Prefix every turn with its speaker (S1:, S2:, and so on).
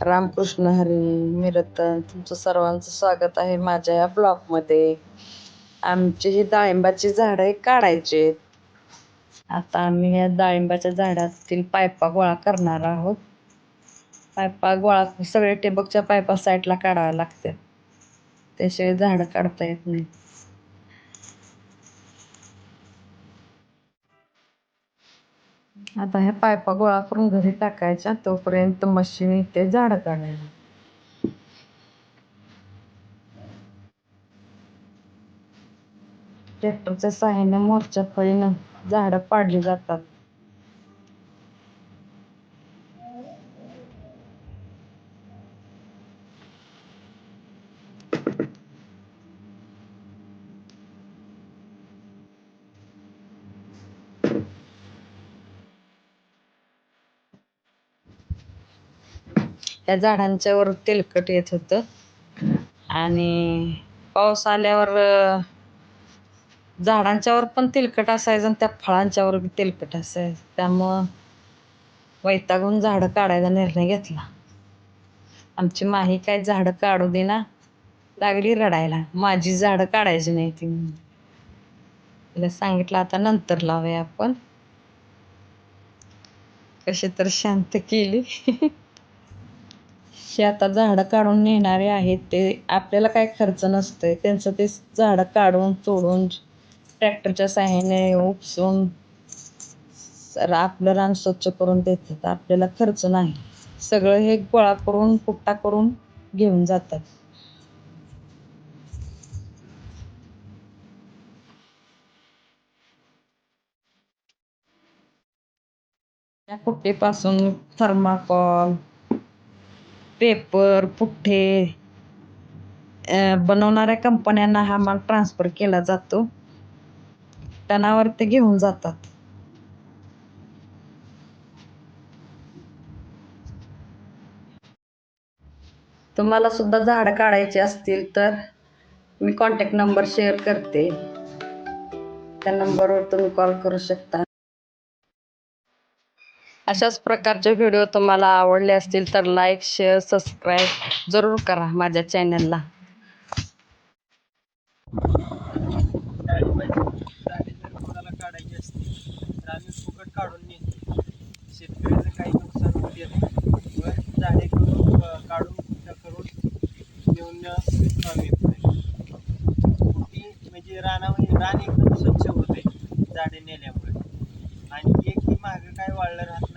S1: रामकृष्ण हरी मी रतन तुमचं सर्वांचं स्वागत आहे माझ्या या ब्लॉगमध्ये आमची ही डाळिंबाची झाडं काढायची आहेत. आता आम्ही या डाळिंबाच्या झाडातील पायपा गोळा करणार आहोत. पायपा गोळा सगळे टेबकच्या पायपा साईडला काढाव्या लागतात. त्याशिवाय झाडं काढता येत नाही. आता ह्या पायपा गोळा करून घरी टाकायच्या तोपर्यंत मशीन ते झाडं काढायला ट्रॅक्टरच्या साहाय्याने मोर्चा फळीनं झाडं पाडली जातात. त्या झाडांच्यावर तेलकट येत होतं. आणि पाऊस आल्यावर झाडांच्यावर पण तेलकट असायचं आणि त्या फळांच्यावर बी तेलकट असायचं. त्यामुळं वैतागून झाडं काढायचा निर्णय घेतला. आमची माही काय झाडं काढू देना लागली रडायला. माझी झाडं काढायची नाही ती. तिला सांगितलं आता नंतर लावूया आपण. कशी तर शांत केली. जे आता झाडं काढून नेणारे आहेत ते आपल्याला काय खर्च नसतंय. त्यांचं ते झाडं काढून तोडून ट्रॅक्टरच्या साहाय्याने उपसून आपलं रान स्वच्छ करून देतात. आपल्याला खर्च नाही. सगळं हे गोळा करून पुट्टा करून घेऊन जातात. त्या कुट्टीपासून थर्माकॉल पेपर पुठ्ठे बनवणाऱ्या कंपन्यांना हा माल ट्रान्सफर केला जातो. टनावर ते घेऊन जातात. तुम्हाला सुद्धा झाडं काढायची असतील तर मी कॉन्टॅक्ट नंबर शेअर करते. त्या नंबरवर तुम्ही कॉल करू शकता. अशाच प्रकारचे व्हिडिओ तुम्हाला आवडले असतील तर लाईक शेअर सबस्क्राईब जरूर करा माझ्या चॅनलला
S2: झाडे जर कोणाला काढायची असतील तर आम्ही फुकट काढून नेतो शेतकऱ्याचं काही नुकसान होऊ देत नाही व झाडे करून काढून करून नेऊन विकून येतो म्हणजे रानामध्ये रान एकदम स्वच्छ होते झाडे नेल्यामुळे. आणि एक ही मागं काय वाळलं राहत?